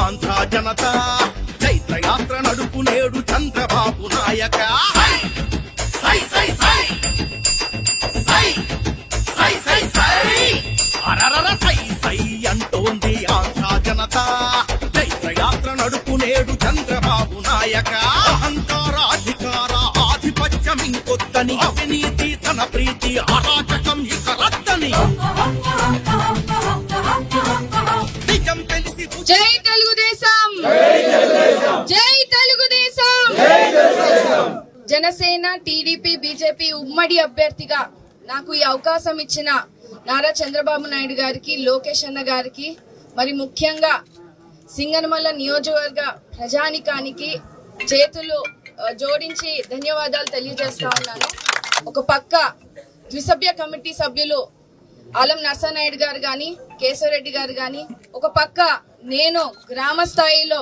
ఆంధ్ర జనత. చైత్ర యాత్ర నడుపు నేడు చంద్రబాబు నాయక. అంటోంది ఆంధ్ర జనత. చైత్ర యాత్ర నడుపు నేడు చంద్రబాబు నాయక. అహంకార అధికార ఆధిపత్యం ఇంకొద్దని అవినీతి తన ప్రీతి అరాచకం జనసేన టీడీపీ బీజేపీ ఉమ్మడి అభ్యర్థిగా నాకు ఈ అవకాశం ఇచ్చిన నారా చంద్రబాబు నాయుడు గారికి లోకేష్ అన్న గారికి మరి ముఖ్యంగా సింగనమల్ల నియోజకవర్గ ప్రజానికానికి చేతులు జోడించి ధన్యవాదాలు తెలియజేస్తా ఉన్నాను. ఒక పక్క ద్విసభ్య కమిటీ సభ్యులు ఆలం నర్సానాయుడు గారు కానీ కేశవరెడ్డి గారు కానీ ఒక పక్క నేను గ్రామ స్థాయిలో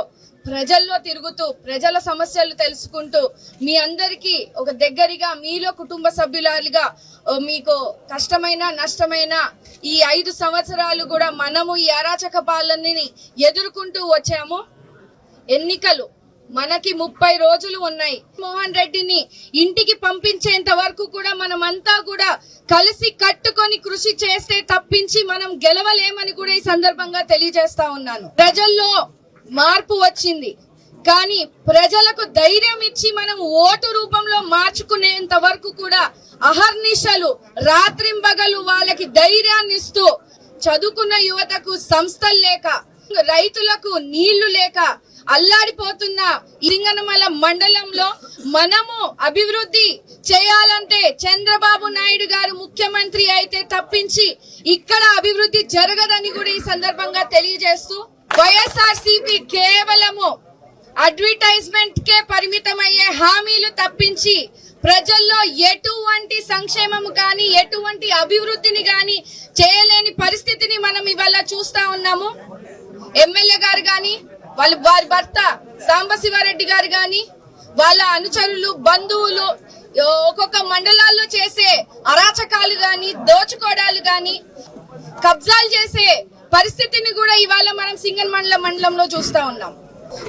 ప్రజల్లో తిరుగుతూ ప్రజల సమస్యలు తెలుసుకుంటూ మీ అందరికీ ఒక దగ్గరగా మీలో కుటుంబ సభ్యులుగా మీకు కష్టమైన నష్టమైన ఈ ఐదు సంవత్సరాలు కూడా మనము ఈ అరాచక పాలనని ఎదుర్కొంటూ వచ్చాము. ఎన్నికలు మనకి ముప్పై రోజులు ఉన్నాయి. మోహన్ రెడ్డిని ఇంటికి పంపించేంత వరకు కూడా మనమంతా కూడా కలిసి కట్టుకొని కృషి చేస్తే తప్పించి మనం గెలవలేమని కూడా ఈ సందర్భంగా తెలియజేస్తా ఉన్నాను. ప్రజల్లో మార్పు వచ్చింది. కానీ ప్రజలకు ధైర్యం ఇచ్చి మనం ఓటు రూపంలో మార్చుకునేంత వరకు కూడా అహర్నిశలు రాత్రింబగలు వాళ్ళకి ధైర్యాన్ని ఇస్తూ చదువుకున్న యువతకు సంస్థలు లేక రైతులకు నీళ్ళు లేక అల్లాడిపోతున్న లింగనమల మండలంలో మనము అభివృద్ధి చేయాలంటే చంద్రబాబు నాయుడు గారు ముఖ్యమంత్రి అయితే తప్పించి ఇక్కడ అభివృద్ధి జరగదని కూడా ఈ సందర్భంగా తెలియజేస్తూ వైఎస్ఆర్సీపీ కేవలము అడ్వర్టైజ్మెంట్ కే పరిమితమయ్యే హామీలు తప్పించి ప్రజల్లో ఎటువంటి సంక్షేమము కానీ ఎటువంటి అభివృద్ధిని కానీ చేయలేని పరిస్థితిని మనం ఇవాళ చూస్తా ఉన్నాము. ఎమ్మెల్యే గారు కానీ వాళ్ళ వారి భర్త సాంబశివారెడ్డి గారు కానీ వాళ్ళ అనుచరులు బంధువులు ఒక్కొక్క మండలాల్లో చేసే అరాచకాలు గాని దోచుకోడాలు గాని కబ్జాలు చేసే పరిస్థితిని కూడా ఇవాళ మనం సింగన్ మండల మండలంలో చూస్తా ఉన్నాం.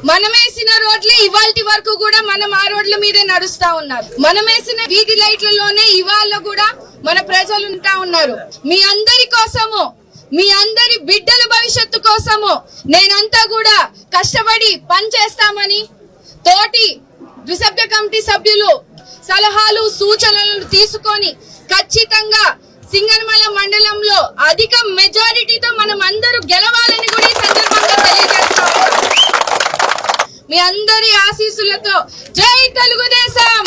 మనం వేసిన రోడ్లే ఇవాల్టి వరకు కూడా మనం ఆ రోడ్ల మీదే నడుస్తా ఉన్నారు. మనం వేసిన వీధి లైట్లలోనే ఇవాళ కూడా మన ప్రజలు ఉంటా ఉన్నారు. మీ అందరి కోసము మీ అందరి బిడ్డల భవిష్యత్తు కోసము నేనంతా కూడా కష్టపడి పని చేస్తామని తోటి ద్విసభ్య కమిటీ సభ్యులు సలహాలు సూచనలు తీసుకొని ఖచ్చితంగా అధిక మెజారిటీతో మనం అందరూ గెలవాలని కూడా ఈ సందర్భంగా తెలియజేస్తాము. మీ అందరి ఆశీస్సులతో జై తెలుగుదేశం!